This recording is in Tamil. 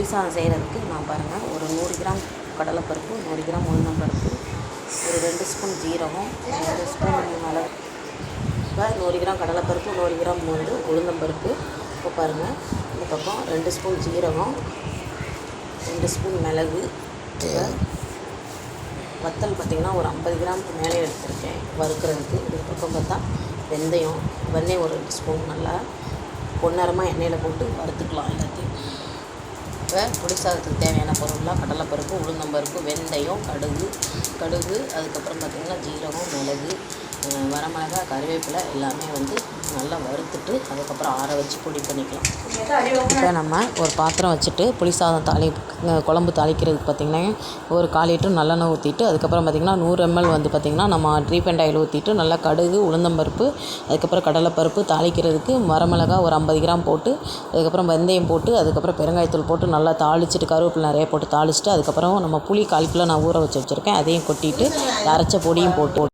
புளி சாதம் செய்கிறதுக்கு நான் பாருங்கள் ஒரு நூறு கிராம் கடலைப்பருப்பு நூறு கிராம் உளுந்தம்பருப்பு ஒரு ரெண்டு ஸ்பூன் ஜீரகம் ரெண்டு ஸ்பூன் மிளகு நூறு கிராம் கடலைப்பருப்பு நூறு கிராம் வந்து உளுந்தம்பருப்பு இப்போ பாருங்கள் இந்த பக்கம் ரெண்டு ஸ்பூன் ஜீரகம் ரெண்டு ஸ்பூன் மிளகு. வத்தல் பார்த்திங்கன்னா ஒரு ஐம்பது கிராமுக்கு மேலே எடுத்திருக்கேன் வறுக்கிறதுக்கு. இந்த பக்கம் பார்த்தா வெந்தயம் வெந்தயம் ஒரு ரெண்டு ஸ்பூன் நல்லா பொன்னரமாக எண்ணெயில் போட்டு வறுத்துக்கலாம் எல்லாத்தையும். இப்போ புளிசாதத்துக்கு தேவையான பொருள்லாம் கடலைப்பருப்பு உளுந்தம்பருப்பு வெந்தயம் கடுகு கடுகு அதுக்கப்புறம் பார்த்திங்கன்னா ஜீரகம் மிளகு வரமிளகா கருவேப்பிலை எல்லாமே வந்து நல்லா வறுத்துட்டு அதுக்கப்புறம் ஆற வச்சு பொடி பண்ணிக்கலாம். இப்போ நம்ம ஒரு பாத்திரம் வச்சுட்டு புளி சாதம் தாளி குழம்பு தாளிக்கிறதுக்கு பார்த்திங்கன்னா ஒரு கால் லிட்டர் நல்லெண்ணெய் ஊற்றிட்டு அதுக்கப்புறம் பார்த்திங்கன்னா நூறு எம்எல் வந்து பார்த்திங்கன்னா நம்ம ரீஃபைண்ட் ஆயில் ஊற்றிட்டு நல்லா கடுகு உளுந்தம்பருப்பு அதுக்கப்புறம் கடலைப்பருப்பு தாளிக்கிறதுக்கு வரமிளகா ஒரு ஐம்பது கிராம் போட்டு அதுக்கப்புறம் வெந்தயம் போட்டு அதுக்கப்புறம் பெருங்காயத்தூள் போட்டு நல்லா தாளிச்சிட்டு கருவேப்பிலை நிறைய போட்டு தாளிச்சிட்டு அதுக்கப்புறம் நம்ம புளி கால் கிலோ நான் ஊற வச்சு வச்சுருக்கேன். அதையும் கொட்டிட்டு அரைச்ச பொடியும் போட்டு